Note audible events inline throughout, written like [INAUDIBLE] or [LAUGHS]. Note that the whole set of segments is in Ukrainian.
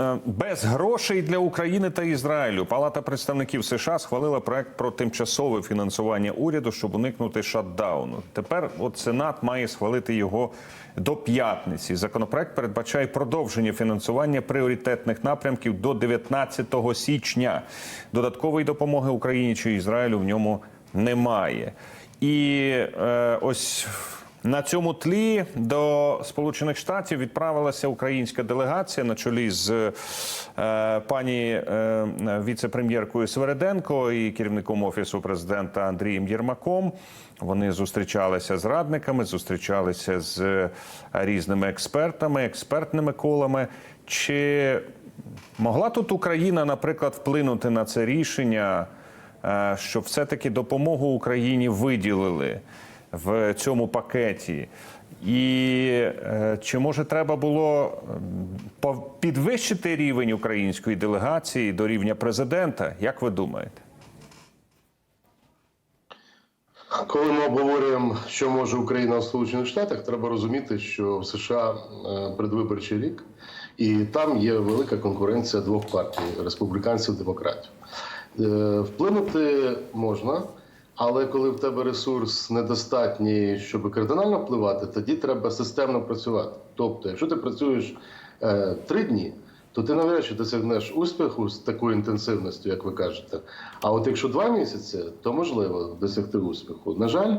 е, без грошей для України та Ізраїлю Палата представників США схвалила проект про тимчасове фінансування уряду, щоб уникнути шатдауну. Тепер от Сенат має схвалити його до п'ятниці. Законопроект передбачає продовження фінансування пріоритетних напрямків до 19 січня. Додаткової допомоги Україні чи Ізраїлю в ньому немає. І е, ось. На цьому тлі до Сполучених Штатів відправилася українська делегація на чолі з е, пані е, віце-прем'єркою Свереденко і керівником офісу президента Андрієм Єрмаком. Вони зустрічалися з радниками, зустрічалися з різними експертами, експертними колами. Чи могла тут Україна, наприклад, вплинути на це рішення, е, щоб все-таки допомогу Україні виділили? В цьому пакеті. І е, чи може треба було підвищити рівень української делегації до рівня президента? Як ви думаєте? Коли ми обговорюємо, що може Україна в Сполучених Штатах, треба розуміти, що в США е, предвиборчий рік, і там є велика конкуренція двох партій республіканців демократів. Е, Вплинути можна, але коли в тебе ресурс недостатній, щоб кардинально впливати, тоді треба системно працювати. Тобто, якщо ти працюєш е, три дні, то ти навряд чи досягнеш успіху з такою інтенсивністю, як ви кажете. А от якщо два місяці, то можливо досягти успіху. На жаль,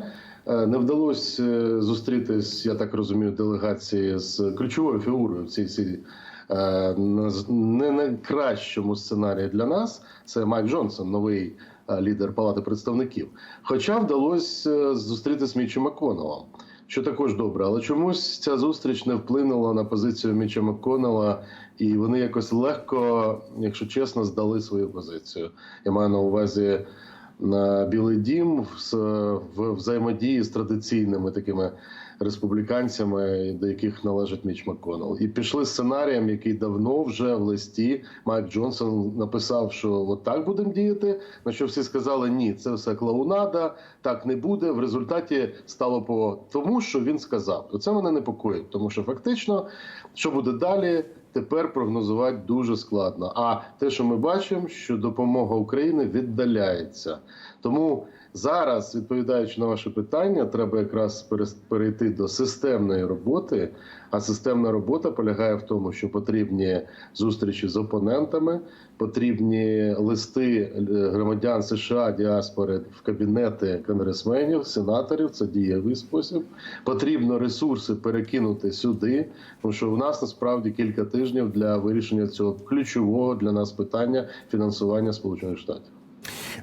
е, не вдалося е, зустрітись, я так розумію, делегації з ключовою фігурою в цій цій е, не найкращому сценарії для нас. Це Майк Джонсон, новий лідер Палати представників. Хоча вдалося е, зустрітися з Мічем Маконелом що також добре. Але чомусь ця зустріч не вплинула на позицію Міча Макконнелла, і вони якось легко, якщо чесно, здали свою позицію. Я маю на увазі на Білий Дім в взаємодії з традиційними такими республіканцями, до яких належить Міч Макконнелл. І пішли сценарієм, який давно вже в листі Майк Джонсон написав, що от так будемо діяти. На що всі сказали, ні, це все клоунада, так не буде. В результаті стало по тому, що він сказав. Оце мене непокоїть, тому що фактично, що буде далі. Тепер прогнозувати дуже складно. А те, що ми бачимо, що допомога України віддаляється. Тому зараз, відповідаючи на ваше питання, треба якраз перейти до системної роботи. А системна робота полягає в тому, що потрібні зустрічі з опонентами, потрібні листи е, громадян США діаспори в кабінети конгресменів, сенаторів. Це дієвий спосіб. Потрібно ресурси перекинути сюди, тому що в нас насправді кілька тижнів для вирішення цього ключового для нас питання фінансування Сполучених Штатів.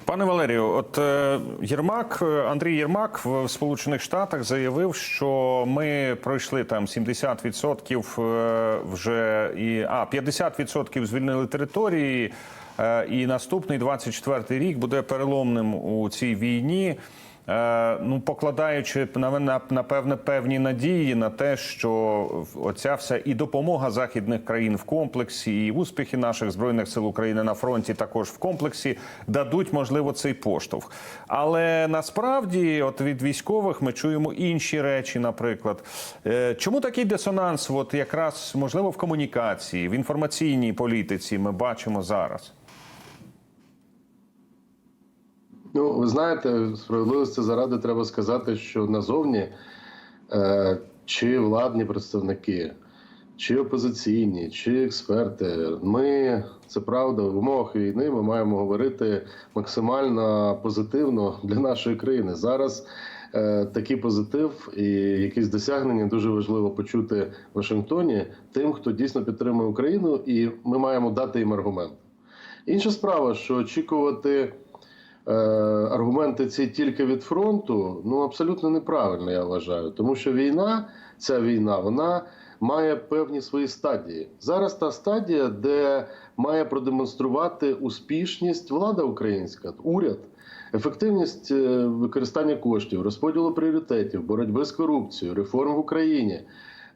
Пане Валерію, от е, Єрмак, е, Андрій Єрмак в Сполучених Штатах заявив, що ми пройшли там 70% е, вже і а 50% звільнили території. І наступний 24-й рік буде переломним у цій війні. Е, Ну, покладаючи на- на- напевне певні надії на те, що оця вся і допомога західних країн в комплексі, і успіхи наших збройних сил України на фронті також в комплексі дадуть можливо цей поштовх. Але насправді, от від військових, ми чуємо інші речі. Наприклад, Е, чому такий дисонанс? От якраз можливо в комунікації, в інформаційній політиці ми бачимо зараз. Ну, ви знаєте, справедливості заради треба сказати, що назовні е, чи владні представники, чи опозиційні, чи експерти, ми це правда в умовах війни. Ми маємо говорити максимально позитивно для нашої країни. Зараз е, такий позитив і якісь досягнення дуже важливо почути в Вашингтоні тим, хто дійсно підтримує Україну, і ми маємо дати їм аргумент. Інша справа, що очікувати. Е, аргументи ці тільки від фронту, ну абсолютно неправильно, я вважаю. Тому що війна, ця війна, вона має певні свої стадії. Зараз та стадія, де має продемонструвати успішність влада українська, уряд, ефективність е, використання коштів, розподілу пріоритетів, боротьби з корупцією, реформ в Україні.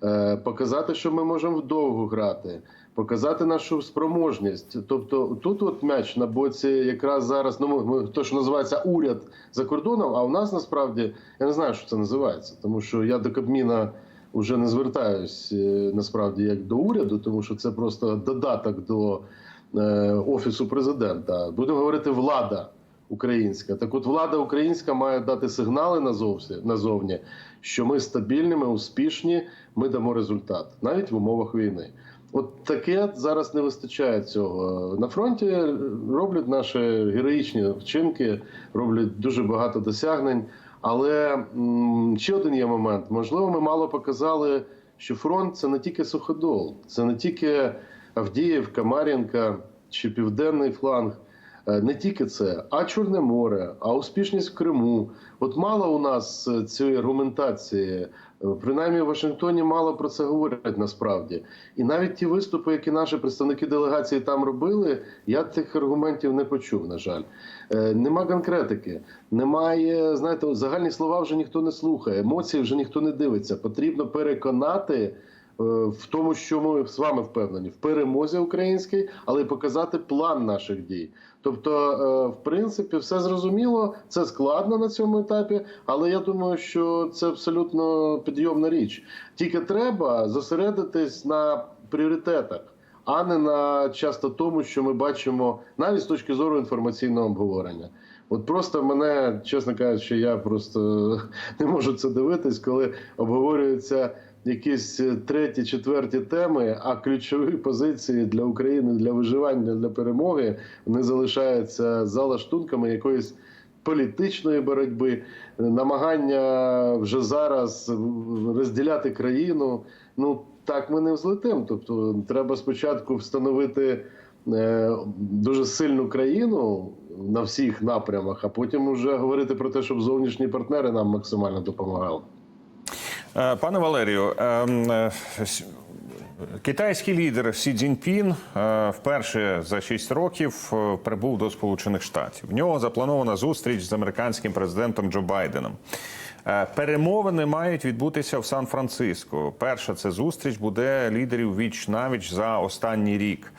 Е, Показати, що ми можемо вдовго грати, показати нашу спроможність. Тобто, тут от м'яч на боці, якраз зараз ну ми- то, що називається уряд за кордоном. А у нас насправді я не знаю, що це називається, тому що я до Кабміна вже не звертаюсь е, насправді як до уряду, тому що це просто додаток до е, офісу президента. Будемо говорити влада українська. Так, от влада українська має дати сигнали назовсі назовні, що ми стабільні, ми успішні, ми дамо результат навіть в умовах війни. От таке зараз не вистачає цього. На фронті роблять наші героїчні вчинки, роблять дуже багато досягнень. Але ще один є момент. Можливо, ми мало показали, що фронт це не тільки суходол, це не тільки Авдіївка, Мар'їнка чи Південний фланг. Е, Не тільки це, а Чорне море, а успішність в Криму. От мало у нас е, цієї аргументації. Е, Принаймні в Вашингтоні мало про це говорять насправді. І навіть ті виступи, які наші представники делегації там робили, я тих аргументів не почув. На жаль, нема конкретики, немає. Знаєте, загальні слова вже ніхто не слухає, емоції вже ніхто не дивиться. Потрібно переконати в тому, що ми з вами впевнені в перемозі українській, але й показати план наших дій. Тобто, е, в принципі, все зрозуміло, це складно на цьому етапі, але я думаю, що це абсолютно підйомна річ. Тільки треба зосередитись на пріоритетах, а не на часто тому, що ми бачимо навіть з точки зору інформаційного обговорення. От просто мене, чесно кажучи, я просто [LAUGHS] не можу це дивитись, коли обговорюються якісь е, треті, четверті теми, а ключові позиції для України для виживання для перемоги вони залишаються за лаштунками якоїсь політичної боротьби, намагання вже зараз розділяти країну. Ну так ми не взлетимо. Тобто, треба спочатку встановити е, дуже сильну країну на всіх напрямах, а потім вже говорити про те, щоб зовнішні партнери нам максимально допомагали. Е, Пане Валерію, ем, е, китайський лідер Сі Цзіньпін е, вперше за 6 років прибув до Сполучених Штатів. В нього запланована зустріч з американським президентом Джо Байденом. Перемовини мають відбутися в Сан-Франциско. Перша це зустріч буде лідерів віч навіч за останній рік.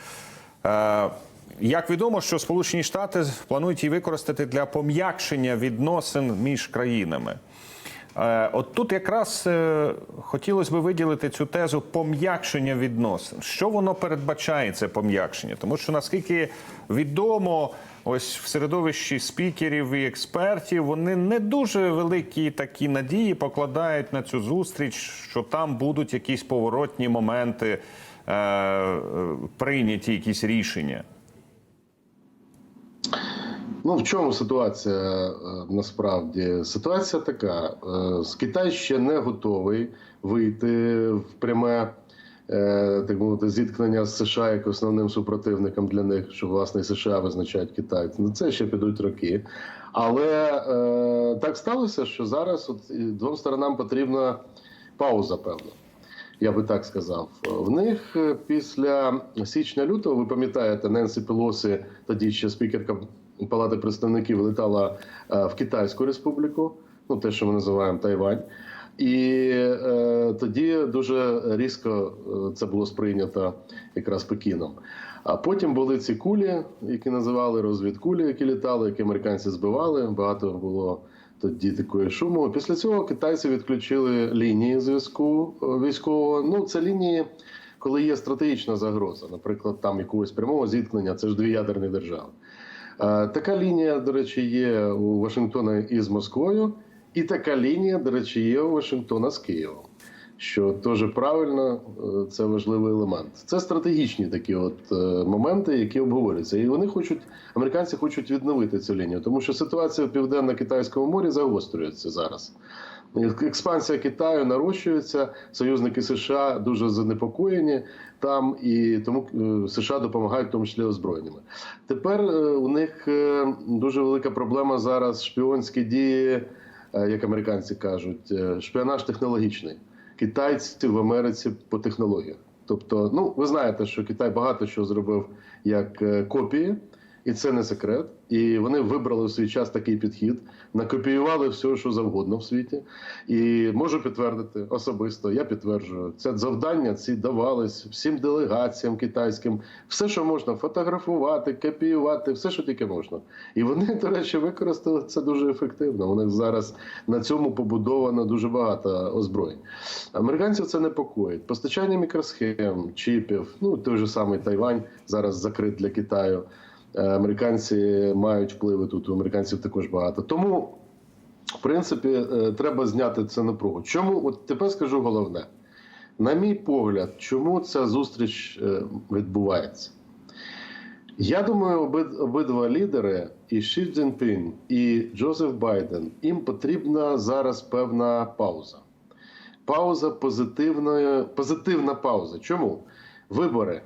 Як відомо, що Сполучені Штати планують її використати для пом'якшення відносин між країнами. Е, От тут якраз е, хотілося б виділити цю тезу пом'якшення відносин. Що воно передбачає це пом'якшення? Тому що наскільки відомо, ось в середовищі спікерів і експертів вони не дуже великі такі надії покладають на цю зустріч, що там будуть якісь поворотні моменти, е, прийняті якісь рішення. Ну в чому ситуація е, насправді? Ситуація така: е, Китай ще не готовий вийти в пряме. е, Так мовити, зіткнення з США як основним супротивником для них, що власне США визначають Китай. Ну це ще підуть роки. Але так сталося, що зараз от двом сторонам потрібна пауза, певно. Я би так сказав. В них після січня-лютого, ви пам'ятаєте, Ненсі Пелосі, тоді ще спікерка Палати представників, летала е, в Китайську республіку, ну те, що ми називаємо Тайвань. І е, тоді дуже різко е, це було сприйнято якраз Пекіном. А потім були ці кулі, які називали розвідкулі, які літали, які американці збивали. Багато було тоді такої шуму. Після цього китайці відключили лінії зв'язку е, військового. Ну, це лінії, коли є стратегічна загроза, наприклад, там якогось прямого зіткнення, це ж дві ядерні держави. Е, Така лінія, до речі, є у Вашингтона із Москвою, і така лінія, до речі, є у Вашингтона з Києвом. Що теж правильно, е, це важливий елемент. Це стратегічні такі от е, моменти, які обговорюються. І вони хочуть, американці хочуть відновити цю лінію, тому що ситуація в південно-китайському морі загострюється зараз. Експансія Китаю нарощується, союзники США дуже занепокоєні там, і тому е, США допомагають в тому числі озброєннями. Тепер у них дуже велика проблема зараз шпіонські дії, як американці кажуть, шпіонаж технологічний. Китайці в Америці по технологіях. Тобто, ну ви знаєте, що Китай багато що зробив як е, копії і це не секрет. І вони вибрали в свій час такий підхід, накопіювали все, що завгодно в світі. І можу підтвердити особисто. Я підтверджую, це завдання ці давались всім делегаціям китайським, все, що можна, фотографувати, копіювати, все, що тільки можна. І вони, до речі, використали це дуже ефективно. У них зараз на цьому побудовано дуже багато озброєнь. Американців це непокоїть. Постачання мікросхем, чіпів, ну той же самий Тайвань зараз закрит для Китаю. Е, Американці мають впливи тут. У американців також багато. Тому, в принципі, е, треба зняти це напругу. Чому? От тепер скажу головне. На мій погляд, чому ця зустріч е, відбувається? Я думаю, обидва лідери, і Ші Цзіньпін, і Джозеф Байден, їм потрібна зараз певна пауза. Пауза позитивної, позитивна пауза. Чому? Вибори.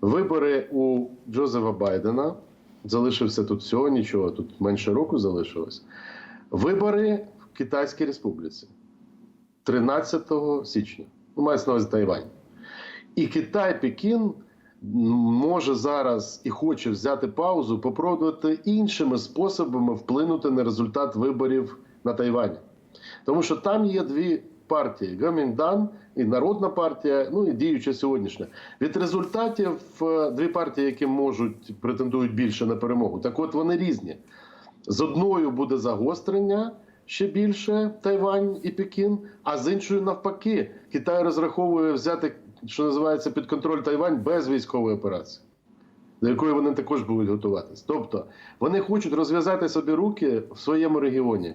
Вибори у Джозефа Байдена. Залишився тут всього нічого, тут менше року залишилось. Вибори в Китайській Республіці 13 січня. Ну, мається на увазі Тайвань. І Китай, Пекін може зараз і хоче взяти паузу, попробувати іншими способами вплинути на результат виборів на Тайвані. Тому що там є дві партії: Гаміндан і Народна партія, ну і діюча сьогоднішня. Від результатів е, дві партії, які можуть претендують більше на перемогу, так от вони різні. З одною буде загострення ще більше Тайвань і Пекін, а з іншою навпаки, Китай розраховує взяти, що називається, під контроль Тайвань без військової операції, до якої вони також будуть готуватись. Тобто вони хочуть розв'язати собі руки в своєму регіоні.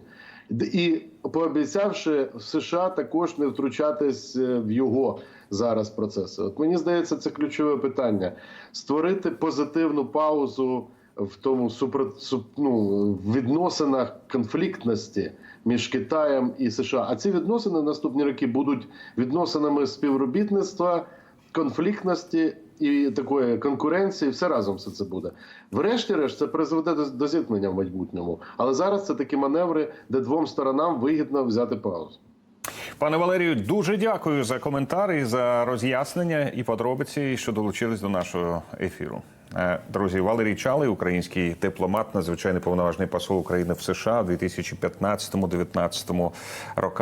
І пообіцявши США також не втручатись е, в його зараз процеси. От мені здається, це ключове питання: створити позитивну паузу в тому супер, суп, ну, відносинах конфліктності між Китаєм і США. А ці відносини наступні роки будуть відносинами співробітництва, конфліктності і такої конкуренції. Все разом все це буде. Врешті-решт, це призведе до, до зіткнення в майбутньому. Але зараз це такі маневри, де двом сторонам вигідно взяти паузу. Пане Валерію, дуже дякую за коментар і за роз'яснення і подробиці, що долучились до нашого ефіру. Е, Друзі, Валерій Чалий, український дипломат, надзвичайний повноважний посол України в США у 2015-2019 роках.